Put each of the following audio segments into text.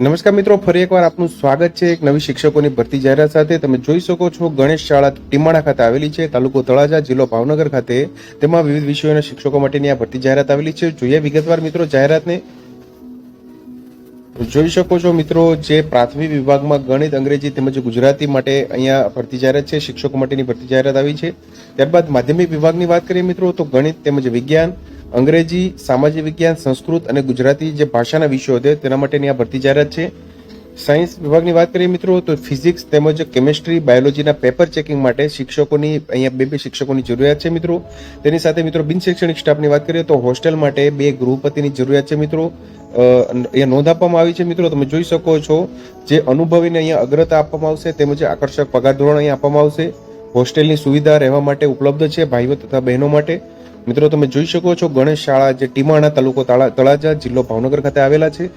નમસ્કાર મિત્રો, ફરી એકવાર આપનું સ્વાગત છે. એક નવી શિક્ષકોની ભરતી જાહેરાત સાથે તમે જોઈ શકો છો, ગણેશ શાળા ટીમાણા ખાતે આવેલી છે, તાલુકો તળાજા, જિલ્લો ભાવનગર ખાતે. તેમાં વિવિધ વિષયોના શિક્ષકો માટેની આ ભરતી જાહેરાત આવેલી છે. જોઈએ વિગતવાર મિત્રો જાહેરાતને. જોઈ શકો છો મિત્રો, જે પ્રાથમિક વિભાગમાં ગણિત, અંગ્રેજી તેમજ ગુજરાતી માટે અહીંયા ભરતી જાહેરાત છે, શિક્ષકો માટેની ભરતી જાહેરાત આવી છે. ત્યારબાદ માધ્યમિક વિભાગની વાત કરીએ મિત્રો, તો ગણિત તેમજ વિજ્ઞાન અંગ્રેજી સામાજિક વિજ્ઞાન, સંસ્કૃત અને ગુજરાતી જે ભાષાના વિષયો છે, તેના માટેની આ ભરતી જાહેરાત છે. સાયન્સ વિભાગની વાત કરીએ મિત્રો, તો ફિઝિક્સ તેમજ કેમિસ્ટ્રી, બાયોલોજીના પેપર ચેકિંગ માટે શિક્ષકોની, અહીંયા બે બે શિક્ષકોની જરૂરિયાત છે મિત્રો. તેની સાથે મિત્રો બિન શૈક્ષણિક સ્ટાફની વાત કરીએ તો હોસ્ટેલ માટે બે ગૃહપતિની જરૂરિયાત છે મિત્રો. અહીંયા નોંધ આપવામાં આવી છે મિત્રો, તમે જોઈ શકો છો જે અનુભવીને અહીંયા અગ્રતા આપવામાં આવશે, તેમજ આકર્ષક પગાર ધોરણ અહીંયા આપવામાં આવશે. હોસ્ટેલની સુવિધા રહેવા માટે ઉપલબ્ધ છે ભાઈઓ તથા બહેનો માટે. મિત્રો, તમે જોઈ શકો છો ગણેશ શાળા જે ટીમાણા તાલુકો તાળા- તળાજા જિલ્લો ભાવનગર ખાતે આવેલા છે.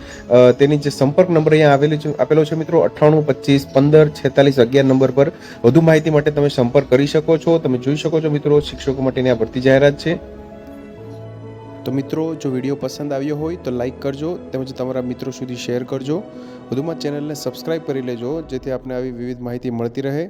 તેની જે સંપર્ક નંબર અહીંયા આવેલી છે આપેલો છે મિત્રો, અઠ્ઠાણું, પચીસ, પંદર, છેતાલીસ, અગિયાર નંબર પર. વધુ માહિતી માટે તમે સંપર્ક કરી શકો છો. તમે જોઈ શકો છો મિત્રો, શિક્ષકો માટેની આ ભરતી જાહેરાત છે. તો મિત્રો, જો વીડિયો પસંદ આવ્યો હોય તો લાઇક કરજો, તેમજ તમારા મિત્રો સુધી શેર કરજો. વધુમાં ચેનલને સબસ્ક્રાઇબ કરી લેજો, જેથી આપને આવી વિવિધ માહિતી મળતી રહે.